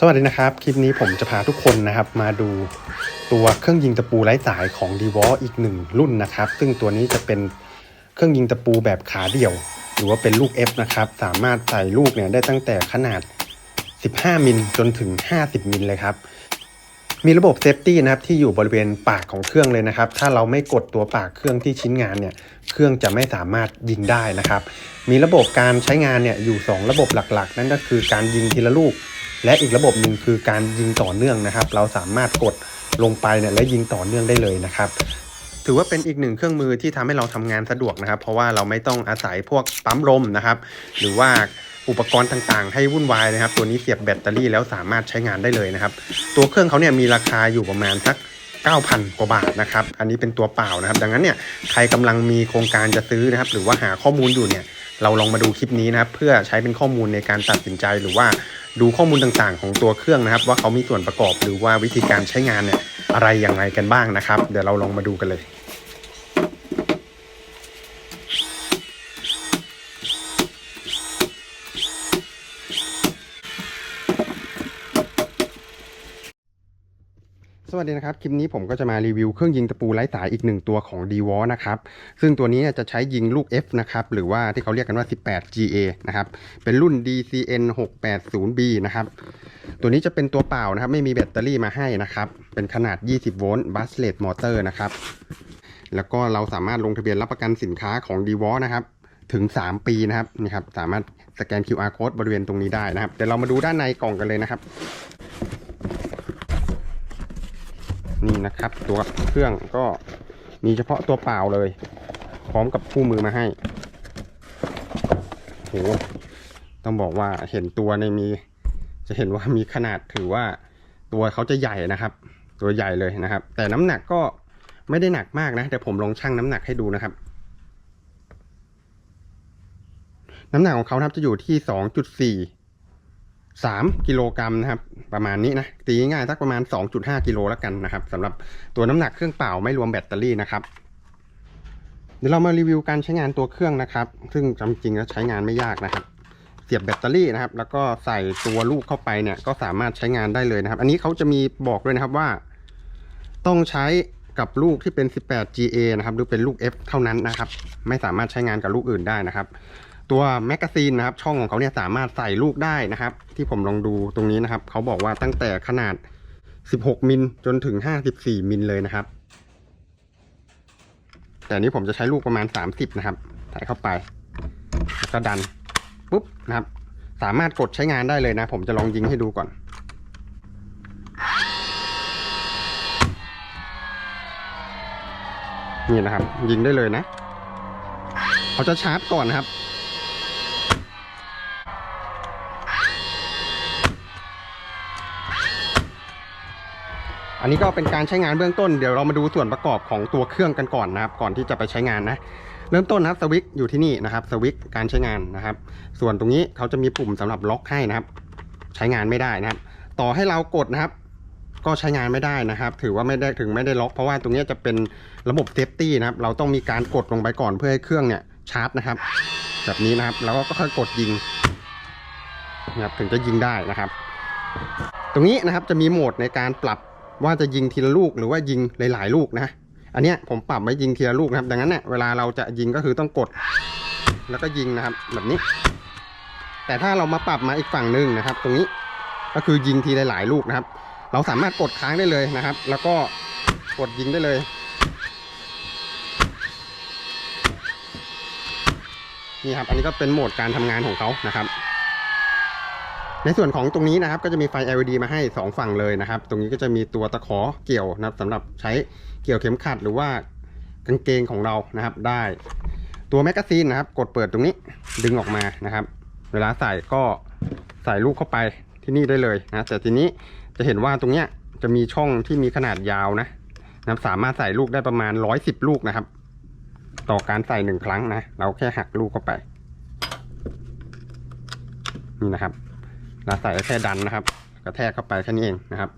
สวัสดีนะครับ คลิปนี้ผมจะพาทุกคนนะครับ มาดูตัวเครื่องยิงตะปูไร้สายของ d w a l อีกหนึ่งรุ่นนะครับ ซึ่งตัวนี้จะเป็นเครื่องยิงตะปูแบบขาเดี่ยว หรือว่าเป็นลูก F นะครับ สามารถใส่ลูกเนี่ยได้ตั้งแต่ขนาด 15 มิลจนถึง 50 มิลเลยครับ มีระบบเซฟตี้นะครับที่อยู่บริเวณปากของเครื่องเลยนะครับ ถ้าเราไม่กดตัวปากเครื่องที่ชิ้นงานเนี่ย เครื่องจะไม่สามารถยิงได้นะครับ มีระบบการใช้งานเนี่ยอยู่ 2 ระบบหลักๆ นั่นก็คือการยิงทีละลูก และอีกระบบหนึ่งคือการยิงต่อเนื่องนะครับ เราสามารถกดลงไปเนี่ยและยิงต่อเนื่องได้เลยนะครับ ถือว่าเป็นอีกหนึ่งเครื่องมือที่ทำให้เราทำงานสะดวกนะครับ เพราะว่าเราไม่ต้องอาศัยพวกปั๊มลมนะครับ หรือว่าอุปกรณ์ต่างๆ ให้วุ่นวายนะครับ ตัวนี้เสียบแบตเตอรี่แล้วสามารถใช้งานได้เลยนะครับ ตัวเครื่องเขาเนี่ยมีราคาอยู่ประมาณสัก9,000 กว่าบาทนะครับ อันนี้เป็นตัวเปล่านะครับ ดังนั้นเนี่ย ใครกำลังมีโครงการจะซื้อนะครับ หรือว่าหาข้อมูลอยู่เนี่ย เราลองมาดูคลิปนี้นะครับ เพื่อใช้เป็นข้อมูลในการตัดสินใจหรือว่าดูข้อมูลต่างๆ ของตัวเครื่องนะครับ ว่าเขามีส่วนประกอบหรือว่าวิธีการใช้งานเนี่ยอะไรอย่างไรกันบ้างนะครับ เดี๋ยวเราลองมาดูกันเลย สวัสดีนะครับ คลิปนี้ผมก็จะมารีวิวเครื่องยิงตะปูไร้สายอีกหนึ่งตัวของ d w a l นะครับ ซึ่งตัวนี้จะใช้ยิงลูก F นะครับ หรือว่าที่เขาเรียกกันว่า 18 GA นะครับ เป็นรุ่น DCN 680B นะครับ ตัวนี้จะเป็นตัวเปล่านะครับ ไม่มีแบตเตอรี่มาให้นะครับ เป็นขนาด 20 โวลต์บัสเลตมอเตอร์นะครับ แล้วก็เราสามารถลงทะเบียนรับประกันสินค้าของ d w a l นะครับ ถึง 3 ปีนะครับ นี่ครับ สามารถสแกน QR code บริเวณตรงนี้ได้นะครับ เดี๋ยวเรามาดูด้านในกล่องกันเลยนะครับ นี่นะครับ ตัวเครื่องก็มีเฉพาะตัวเปล่าเลย พร้อมกับคู่มือมาให้โหต้องบอกว่าเห็นตัวในมี จะเห็นว่ามีขนาดถือว่าตัวเขาจะใหญ่นะครับ ตัวใหญ่เลยนะครับ แต่น้ำหนักก็ไม่ได้หนักมากนะเดี๋ยวผมลองชั่งน้ำหนักให้ดูนะครับ น้ำหนักของเขาครับจะอยู่ที่สองจุดสี่ สามกิโลกรัมนะครับ ประมาณนี้นะตีง่ายๆสักประมาณ 2.5 กิโลแล้วกันนะครับสำหรับตัวน้ำหนักเครื่องเปล่าไม่รวมแบตเตอรี่นะครับ เดี๋ยวเรามารีวิวการใช้งานตัวเครื่องนะครับ ซึ่งจำจริงแล้วใช้งานไม่ยากนะครับ เสียบแบตเตอรี่นะครับ แล้วก็ใส่ตัวลูกเข้าไปเนี่ย ก็สามารถใช้งานได้เลยนะครับ อันนี้เขาจะมีบอกด้วยนะครับว่า ต้องใช้กับลูกที่เป็น 18 GA นะครับหรือเป็นลูก F เท่านั้นนะครับ ไม่สามารถใช้งานกับลูกอื่นได้นะครับ ตัวแมกกาซีนนะครับช่องของเขาเนี่ยสามารถใส่ลูกได้นะครับ ที่ผมลองดูตรงนี้นะครับ เขาบอกว่าตั้งแต่ขนาด 16 มิลจนถึง 54 มิลเลยนะครับ แต่นนี้ผมจะใช้ลูกประมาณ 30 นะครับใส่เข้าไปแล้วก็ดันปุ๊บนะครับ สามารถกดใช้งานได้เลยนะ ผมจะลองยิงให้ดูก่อนนี่นะครับ ยิงได้เลยนะ เขาจะชาร์จก่อนนะครับ อันนี้ก็เป็นการใช้งานเบื้องต้นเดี๋ยวเรามาดูส่วนประกอบของตัวเครื่องกันก่อนนะครับ ก่อนที่จะไปใช้งานนะเริ่มต้นนะครับสวิตช์อยู่ที่นี่นะครับสวิตช์การใช้งานนะครับ ส่วนตรงนี้เขาจะมีปุ่มสำหรับล็อกให้นะครับ ใช้งานไม่ได้นะครับ ต่อให้เรากดนะครับ ก็ใช้งานไม่ได้นะครับ ถือว่าไม่ได้ถึงไม่ได้ล็อก เพราะว่าตรงนี้จะเป็นระบบเซฟตี้นะครับ เราต้องมีการกดลงไปก่อนเพื่อให้เครื่องเนี่ยชาร์จนะครับ แบบนี้นะครับแล้วก็ค่อยกดยิงนะครับถึงจะยิงได้นะครับ ตรงนี้นะครับจะมีโหมดในการปรับ ว่าจะยิงทีละลูกหรือว่ายิงหลายๆ ลูกนะ อันเนี้ยผมปรับไว้ยิงทีละลูกนะครับดังนั้นเนี่ยเวลาเราจะยิงก็คือต้องกด แล้วก็ยิงนะครับ แบบนี้ แต่ถ้าเรามาปรับมาอีกฝั่งหนึ่งนะครับ ตรงนี้ก็คือยิงทีหลาย ๆ ลูกนะครับ เราสามารถกดค้างได้เลยนะครับ แล้วก็กดยิงได้เลย นี่ครับ อันนี้ก็เป็นโหมดการทำงานของเขานะครับ ในส่วนของตรงนี้นะครับก็จะมีไฟ LED มาให้ 2 ฝั่งเลยนะครับ ตรงนี้ก็จะมีตัวตะขอเกี่ยวนะครับสำหรับใช้เกี่ยวเข็มขัดหรือว่ากางเกงของเรานะครับได้ ตัวแมกกาซีนนะครับ กดเปิดตรงนี้ดึงออกมานะครับ เวลาใส่ก็ใส่ลูกเข้าไปที่นี่ได้เลยนะแต่ทีนี้จะเห็นว่าตรงเนี้ยจะมีช่องที่มีขนาดยาวนะนะครับสามารถใส่ลูกได้ประมาณ 110 ลูกนะครับ ต่อการใส่หนึ่งครั้งนะ เราแค่หักลูกเข้าไป นี่นะครับ เราใส่แค่ดันนะครับ กระแทกเข้าไปแค่นี้เองนะครับ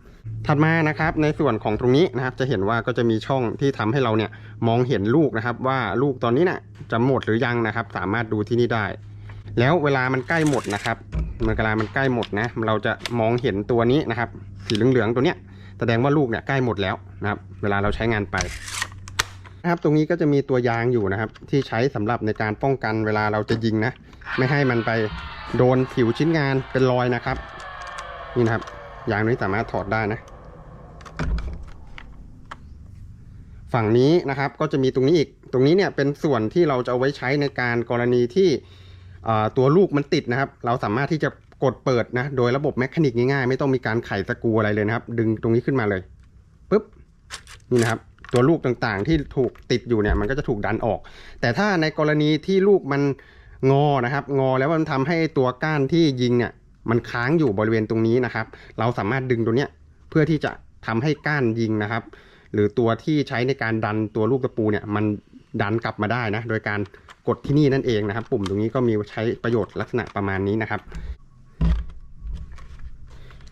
ถัดมานะครับในส่วนของตรงนี้นะครับ จะเห็นว่าก็จะมีช่องที่ทำให้เราเนี่ยมองเห็นลูกนะครับ ว่าลูกตอนนี้เนี่ยจะหมดหรือยังนะครับ สามารถดูที่นี่ได้ แล้วเวลามันใกล้หมดนะครับเวลามันใกล้หมดนะ เราจะมองเห็นตัวนี้นะครับ สีเหลืองๆตัวเนี้ยแสดงว่าลูกเนี่ยใกล้หมดแล้วนะครับ เวลาเราใช้งานไปนะครับตรงนี้ก็จะมีตัวยางอยู่นะครับ ที่ใช้สำหรับในการป้องกันเวลาเราจะยิงนะ ไม่ให้มันไป โดนผิวชิ้นงานเป็นรอยนะครับ นี่นะครับ ยางนี้สามารถถอดได้นะ ฝั่งนี้นะครับก็จะมีตรงนี้อีก ตรงนี้เนี่ยเป็นส่วนที่เราจะเอาไว้ใช้ในการกรณีที่ตัวลูกมันติดนะครับ เราสามารถที่จะกดเปิดนะ โดยระบบแมคานิกง่ายๆ ไม่ต้องมีการไขสกูอะไรเลยนะครับ ดึงตรงนี้ขึ้นมาเลยปุ๊บนี่นะครับ ตัวลูกต่างๆที่ถูกติดอยู่เนี่ยมันก็จะถูกดันออก แต่ถ้าในกรณีที่ลูกมัน งอนะครับ งอแล้วมันทำให้ตัวก้านที่ยิงเนี่ย มันค้างอยู่บริเวณตรงนี้นะครับ เราสามารถดึงตัวเนี้ยเพื่อที่จะทำให้ก้านยิงนะครับ หรือตัวที่ใช้ในการดันตัวลูกตะปูเนี่ยมันดันกลับมาได้นะ โดยการกดที่นี่นั่นเองนะครับ ปุ่มตรงนี้ก็มีใช้ประโยชน์ลักษณะประมาณนี้นะครับ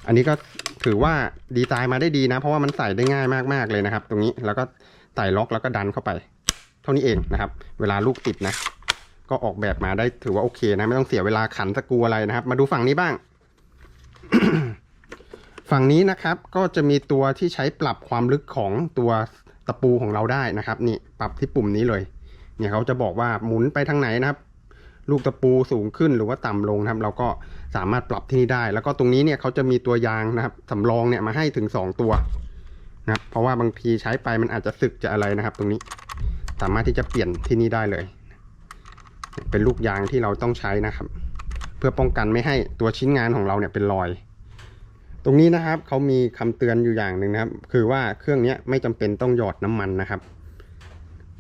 อันนี้ก็ถือว่าดีไซน์มาได้ดีนะ เพราะว่ามันใส่ได้ง่ายมากๆเลยนะครับ ตรงนี้แล้วก็ใส่ล็อกแล้วก็ดันเข้าไป เท่านี้เองนะครับ เวลาลูกติดนะ ก็ออกแบบมาได้ถือว่าโอเคนะ ไม่ต้องเสียเวลาขันสกูอะไรนะครับ มาดูฝั่งนี้บ้าง ฝั่งนี้นะครับก็จะมีตัวที่ใช้ปรับความลึกของตัวตะปูของเราได้นะครับ นี่ปรับที่ปุ่มนี้เลย เนี่ยเขาจะบอกว่าหมุนไปทางไหนนะครับ ลูกตะปูสูงขึ้นหรือว่าต่ำลงนะครับ เราก็สามารถปรับที่นี่ได้ แล้วก็ตรงนี้เนี่ยเขาจะมีตัวยางนะครับสำรองเนี่ยมาให้ถึง 2 ตัวนะครับเพราะว่าบางทีใช้ไปมันอาจจะสึกจะอะไรนะครับ ตรงนี้ สามารถที่จะเปลี่ยนที่นี่ได้เลย เป็นลูกยางที่เราต้องใช้นะครับ เพื่อป้องกันไม่ให้ตัวชิ้นงานของเราเนี่ยเป็นรอย ตรงนี้นะครับเขามีคำเตือนอยู่อย่างหนึ่งนะครับ คือว่าเครื่องนี้ไม่จำเป็นต้องหยอดน้ำมันนะครับ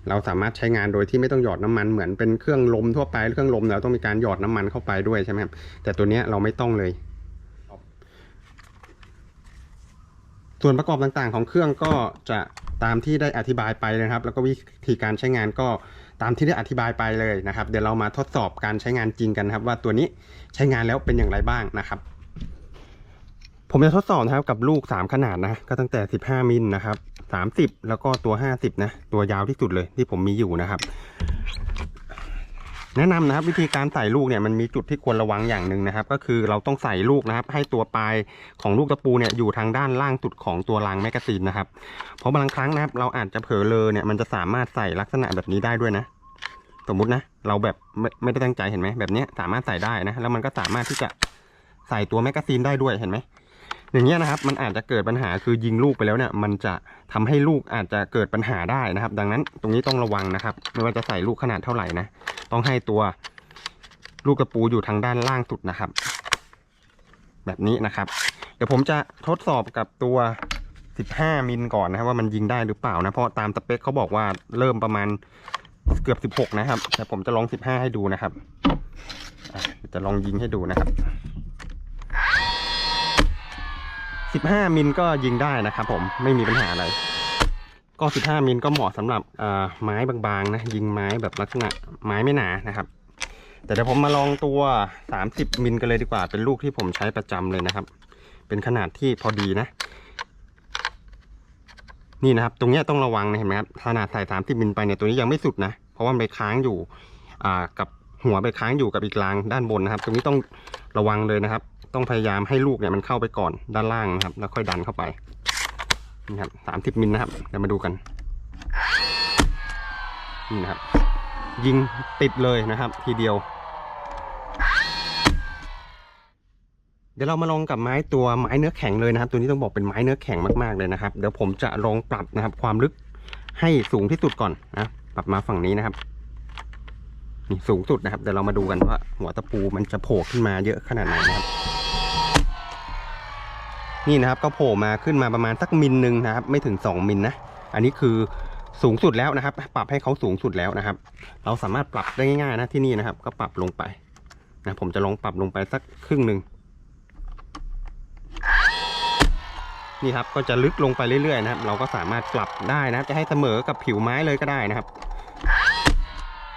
เราสามารถใช้งานโดยที่ไม่ต้องหยอดน้ำมันเหมือนเป็นเครื่องลมทั่วไปเครื่องลมเราต้องมีการหยอดน้ำมันเข้าไปด้วยใช่ไหมครับแต่ตัวนี้เราไม่ต้องเลย ส่วนประกอบต่างๆ ของเครื่องก็จะตามที่ได้อธิบายไปนะครับ แล้วก็วิธีการใช้งานก็ ตามที่ได้อธิบายไปเลยนะครับ เดี๋ยวเรามาทดสอบการใช้งานจริงกันครับ ว่าตัวนี้ใช้งานแล้วเป็นอย่างไรบ้างนะครับ ผมจะทดสอบนะครับกับลูก 3 ขนาดนะ ก็ตั้งแต่ 15 มิลนะครับ 30 แล้วก็ตัว 50 นะ ตัวยาวที่สุดเลยที่ผมมีอยู่นะครับ แนะนำนะครับวิธีการใส่ลูกเนี่ยมันมีจุดที่ควรระวังอย่างหนึ่งนะครับ ก็คือเราต้องใส่ลูกนะครับ ให้ตัวปลายของลูกตะปูเนี่ยอยู่ทางด้านล่างสุดของตัวรางแมกกาซีนนะครับ เพราะบางครั้งนะครับ เราอาจจะเผลอเลอเนี่ยมันจะสามารถใส่ลักษณะแบบนี้ได้ด้วยนะ สมมุตินะ เราแบบไม่ไม่ได้ตั้งใจเห็นไหมแบบนี้สามารถใส่ได้นะ แล้วมันก็สามารถที่จะใส่ตัวแมกกาซีนได้ด้วยเห็นไหม อย่างเงี้ยนะครับ มันอาจจะเกิดปัญหาคือยิงลูกไปแล้วเนี่ย มันจะทำให้ลูกอาจจะเกิดปัญหาได้นะครับ ดังนั้นตรงนี้ต้องระวังนะครับ ไม่ว่าจะใส่ลูกขนาดเท่าไหร่นะ ต้องให้ตัวลูกกระปูอยู่ทางด้านล่างสุดนะครับ แบบนี้นะครับ เดี๋ยวผมจะทดสอบกับตัว 15 มิลก่อนนะครับ ว่ามันยิงได้หรือเปล่านะ เพราะตามสเปคเขาบอกว่าเริ่มประมาณเกือบ 16 นะครับ แต่ผมจะลอง 15 ให้ดูนะครับจะลองยิงให้ดูนะครับ 15 มิลก็ยิงได้นะครับผมไม่มีปัญหาอะไร ก็ 15 มิลก็เหมาะสำหรับไม้บางๆนะยิงไม้แบบลักษณะไม้ไม่หนานะครับแต่เดี๋ยวผมมาลองตัว 30 มิลกันเลยดีกว่า เป็นลูกที่ผมใช้ประจำเลยนะครับ เป็นขนาดที่พอดีนะ นี่นะครับ ตรงนี้ต้องระวังนะเห็นไหมครับ ขนาดใส่ 30 มิลไปเนี่ย ตัวนี้ยังไม่สุดนะ เพราะว่ามันไปค้างอยู่ อ่า กับหัวไปค้างอยู่กับอีกรางด้านบนนะครับ ตรงนี้ต้องระวังเลยนะครับ ต้องพยายามให้ลูกเนี่ยมันเข้าไปก่อนด้านล่างนะครับ แล้วค่อยดันเข้าไปนี่ครับสามสิบมิลนะครับเดี๋ยวมาดูกันนี่นะครับ ยิงติดเลยนะครับ ทีเดียว เดี๋ยวเรามาลองกับไม้ตัวไม้เนื้อแข็งเลยนะครับ ตัวนี้ต้องบอกเป็นไม้เนื้อแข็งมากๆเลยนะครับ เดี๋ยวผมจะลองปรับนะครับ ความลึกให้สูงที่สุดก่อนนะปรับมาฝั่งนี้นะครับนี่สูงสุดนะครับเดี๋ยวเรามาดูกันว่าหัวตะปูมันจะโผล่ขึ้นมาเยอะขนาดไหนนะครับ นี่นะครับก็โผล่มาขึ้นมาประมาณสักมิลหนึ่งนะครับ ไม่ถึง 2 มิลนะ อันนี้คือสูงสุดแล้วนะครับ ปรับให้เขาสูงสุดแล้วนะครับ เราสามารถปรับได้ง่ายๆนะที่นี่นะครับ ก็ปรับลงไปนะผมจะลองปรับลงไปสักครึ่งหนึ่งนี่ครับก็จะลึกลงไปเรื่อยๆนะครับ เราก็สามารถปรับได้นะจะให้เสมอกับผิวไม้เลยก็ได้นะครับ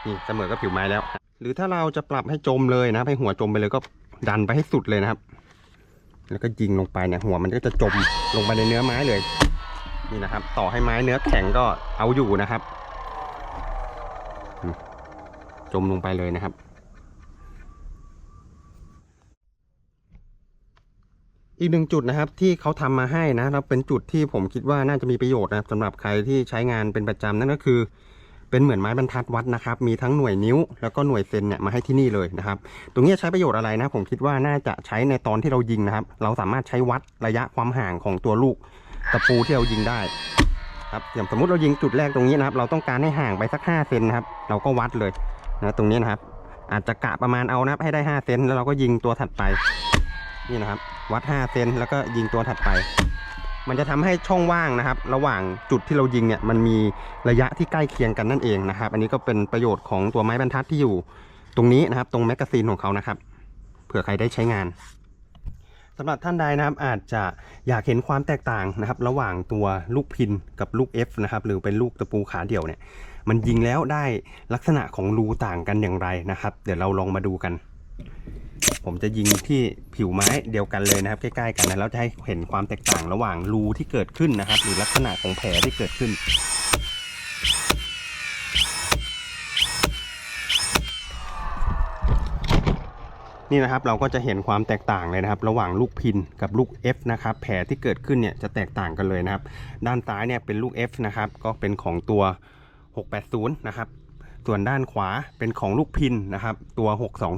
นี่เสมอกับผิวไม้แล้ว หรือถ้าเราจะปรับให้จมเลยนะให้หัวจมไปเลยก็ดันไปให้สุดเลยนะครับ แล้วก็ยิงลงไปเนี่ยหัวมันก็จะจมลงไปในเนื้อไม้เลยนี่นะครับ ต่อให้ไม้เนื้อแข็งก็เอาอยู่นะครับ จมลงไปเลยนะครับ อีกหนึ่งจุดนะครับที่เขาทำมาให้นะครับเป็นจุดที่ผมคิดว่าน่าจะมีประโยชน์นะครับสำหรับใครที่ใช้งานเป็นประจำนั่นก็คือ เป็นเหมือนไม้บรรทัดวัดนะครับ มีทั้งหน่วยนิ้วแล้วก็หน่วยเซนเนี่ยมาให้ที่นี่เลยนะครับ ตรงนี้ใช้ประโยชน์อะไรนะ ผมคิดว่าน่าจะใช้ในตอนที่เรายิงนะครับ เราสามารถใช้วัดระยะความห่างของตัวลูกตะปูที่เรายิงได้ครับอย่างสมมุติเรายิงจุดแรกตรงนี้นะครับ เราต้องการให้ห่างไปสัก5เซนนะครับ เราก็วัดเลยนะตรงนี้นะครับ อาจจะกะประมาณเอานะครับให้ได้5เซนแล้วเราก็ยิงตัวถัดไป นี่นะครับ วัด5เซนแล้วก็ยิงตัวถัดไป มันจะทำให้ช่องว่างนะครับ ระหว่างจุดที่เรายิงเนี่ยมันมีระยะที่ใกล้เคียงกันนั่นเองนะครับ อันนี้ก็เป็นประโยชน์ของตัวไม้บรรทัดที่อยู่ตรงนี้นะครับ ตรงแมกกาซีนของเขานะครับ เผื่อใครได้ใช้งานสำหรับท่านใดนะครับอาจจะอยากเห็นความแตกต่างนะครับ ระหว่างตัวลูกพินกับลูก F นะครับหรือเป็นลูกตะปูขาเดี่ยวเนี่ย มันยิงแล้วได้ลักษณะของรูต่างกันอย่างไรนะครับ เดี๋ยวเราลองมาดูกัน ผมจะยิงที่ผิวไม้เดียวกันเลยนะครับ ใกล้ๆกันนะแล้วจะให้เห็นความแตกต่างระหว่างรูที่เกิดขึ้นนะครับ หรือลักษณะของแผลที่เกิดขึ้นนี่นะครับเราก็จะเห็นความแตกต่างเลยนะครับ ระหว่างลูกพินกับลูก F นะครับแผลที่เกิดขึ้นเนี่ยจะแตกต่างกันเลยนะครับ ด้านซ้ายเนี่ยเป็นลูก F นะครับก็เป็นของตัว 680 นะครับ ส่วนด้านขวาเป็นของลูกพินนะครับ ตัว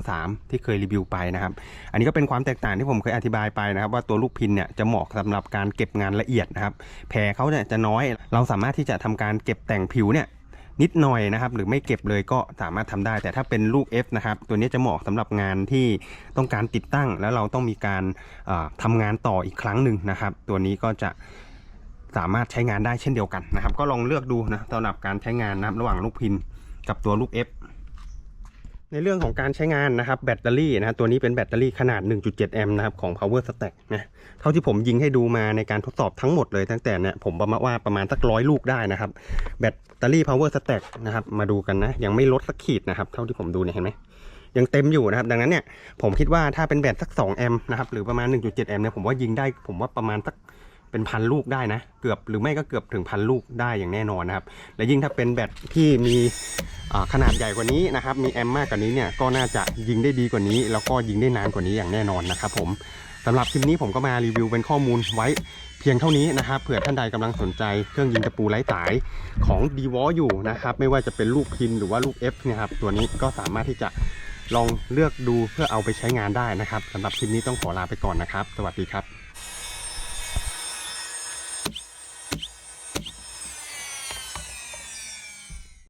623 ที่เคยรีวิวไปนะครับ อันนี้ก็เป็นความแตกต่างที่ผมเคยอธิบายไปนะครับ ว่าตัวลูกพินเนี่ยจะเหมาะสำหรับการเก็บงานละเอียดนะครับ แผลเขาเนี่ยจะน้อย เราสามารถที่จะทำการเก็บแต่งผิวเนี่ยนิดหน่อยนะครับหรือไม่เก็บเลยก็สามารถทำได้ แต่ถ้าเป็นลูก F นะครับตัวนี้จะเหมาะสำหรับงานที่ต้องการติดตั้ง แล้วเราต้องมีการเอ่อทำงานต่ออีกครั้งหนึ่งนะครับ ตัวนี้ก็จะสามารถใช้งานได้เช่นเดียวกันนะครับ ก็ลองเลือกดูนะสำหรับการใช้งานนะครับระหว่างลูกพิน กับตัวลูก F ในเรื่องของการใช้งานนะครับแบตเตอรี่นะตัวนี้เป็นแบตเตอรี่ขนาด 1.7 แอมป์นะครับของ Power Stack นะเท่าที่ผมยิงให้ดูมาในการทดสอบทั้งหมดเลยตั้งแต่เนี่ยผมประมาณว่าประมาณสักร้อยลูกได้นะครับแบตเตอรี่ power stack นะครับมาดูกันนะยังไม่ลดสักขีดนะครับเท่าที่ผมดูเนี่ยเห็นไหมยังเต็มอยู่นะครับ ดังนั้นเนี่ยผมคิดว่าถ้าเป็นแบตสัก 2 แอมป์นะครับหรือประมาณ 1.7 แอมป์เนี่ยผมว่ายิงได้ผมว่าประมาณสัก เป็นพันลูกได้นะ เกือบหรือไม่ก็เกือบถึงพันลูกได้อย่างแน่นอนนะครับ และยิ่งถ้าเป็นแบตที่มีขนาดใหญ่กว่านี้นะครับ มีแอมมากกว่านี้เนี่ยก็น่าจะยิงได้ดีกว่านี้ แล้วก็ยิงได้นานกว่านี้อย่างแน่นอนนะครับผมสำหรับคลิปนี้ผมก็มารีวิวเป็นข้อมูลไว้เพียงเท่านี้นะครับเผื่อท่านใดกำลังสนใจเครื่องยิงตะปูไร้สายของ d w a l อยู่นะครับ ไม่ว่าจะเป็นลูกพินหรือว่าลูก F เนี่ยครับตัวนี้ก็สามารถที่จะลองเลือกดูเพื่อเอาไปใช้งานได้นะครับสำหรับคลิปนี้ต้องขอลาไปก่อนนะครับ สวัสดีครับ